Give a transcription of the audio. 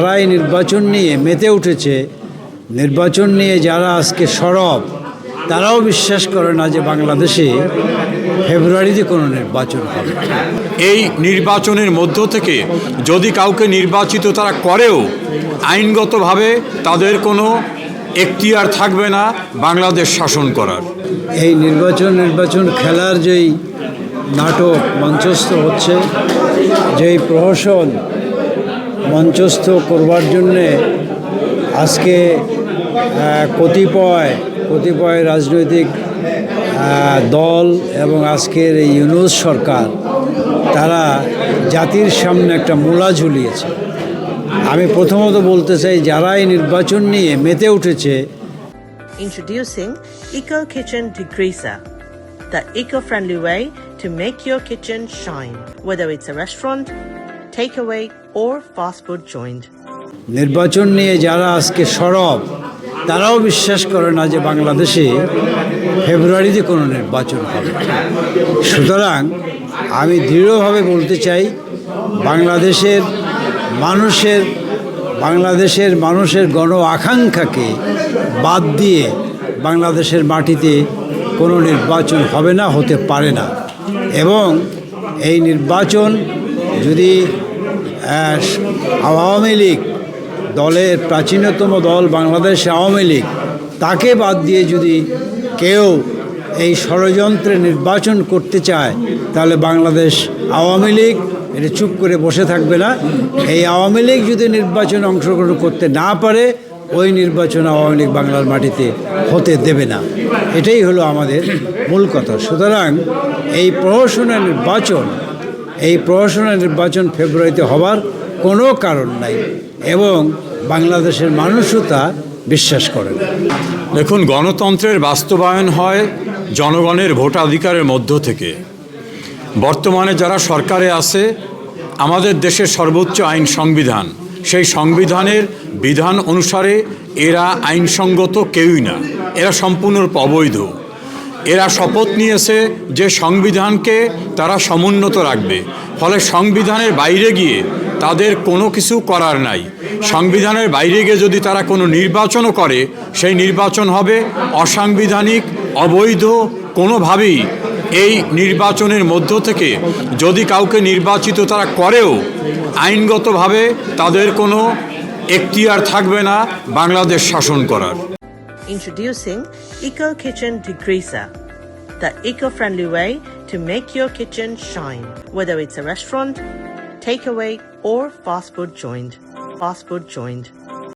যারা এই নির্বাচন নিয়ে মেতে উঠেছে। নির্বাচন নিয়ে যারা আজকে সরব তারাও বিশ্বাস করে না যে বাংলাদেশে ফেব্রুয়ারিতে কোনো নির্বাচন হবে। এই নির্বাচনের মধ্য থেকে যদি কাউকে নির্বাচিত তারা করেও আইনগতভাবে তাদের কোনো এখতিয়ার থাকবে না বাংলাদেশ শাসন করার। এই নির্বাচন নির্বাচন খেলার যেই নাটক মঞ্চস্থ হচ্ছে যেই প্রহসন মঞ্চস্থ করবার জন্যে আজকে কতিপয় কতিপয় রাজনৈতিক দল এবং আজকের এই ইউনুস সরকার তারা জাতির সামনে একটা মূলা ঝুলিয়েছে। আমি প্রথমত বলতে চাই যারা এই নির্বাচন নিয়ে মেতে উঠেছে Introducing Eco Kitchen Degreaser, the eco-friendly way to make your kitchen shine, whether it's a restaurant, নির্বাচন নিয়ে যারা আজকে সরব, তারাও বিশ্বাস করে না যে বাংলাদেশে ফেব্রুয়ারিতে কোনো নির্বাচন হবে। সুতরাং আমি দৃঢ়ভাবে বলতে চাই, বাংলাদেশের মানুষের বাংলাদেশের মানুষের গণ আকাঙ্ক্ষাকে বাদ দিয়ে বাংলাদেশের মাটিতে কোনো নির্বাচন হবে না, হতে পারে না। এবং এই নির্বাচন যদি আওয়ামী লীগ দলের প্রাচীনতম দল বাংলাদেশ আওয়ামী লীগ, তাকে বাদ দিয়ে যদি কেউ এই ষড়যন্ত্রে নির্বাচন করতে চায়, তাহলে বাংলাদেশ আওয়ামী লীগ, এটা চুপ করে বসে থাকবে না। এই আওয়ামী লীগ যদি নির্বাচনে অংশগ্রহণ করতে না পারে, ওই নির্বাচন আওয়ামী লীগ বাংলার মাটিতে হতে দেবে না। এটাই হলো আমাদের মূল কথা। সুতরাং এই প্রহসনের নির্বাচন এই প্রহসনের নির্বাচন ফেব্রুয়ারিতে হবার কোনো কারণ নাই এবং বাংলাদেশের মানুষও তা বিশ্বাস করে দেখুন, গণতন্ত্রের বাস্তবায়ন হয় জনগণের ভোটাধিকারের মধ্য থেকে। বর্তমানে যারা সরকারে আছে, আমাদের দেশের সর্বোচ্চ আইন সংবিধান। সেই সংবিধানের বিধান অনুসারে এরা আইনসঙ্গত কেউই না। এরা সম্পূর্ণরূপে অবৈধ। এরা শপথ নিয়েছে যে সংবিধানকে তারা সমুন্নত রাখবে। ফলে সংবিধানের বাইরে গিয়ে তাদের কোনো কিছু করার নাই। সংবিধানের বাইরে গিয়ে যদি তারা কোনো নির্বাচনও করে, সেই নির্বাচন হবে অসাংবিধানিক, অবৈধ, কোনোভাবেই। এই নির্বাচনের মধ্য থেকে যদি কাউকে নির্বাচিত তারা করেও, আইনগতভাবে তাদের কোনো এখতিয়ার থাকবে না বাংলাদেশ শাসন করার। Introducing Eco Kitchen Degreaser, the eco-friendly way to make your kitchen shine, whether it's a restaurant, takeaway, or fast food joint. Fast food joint.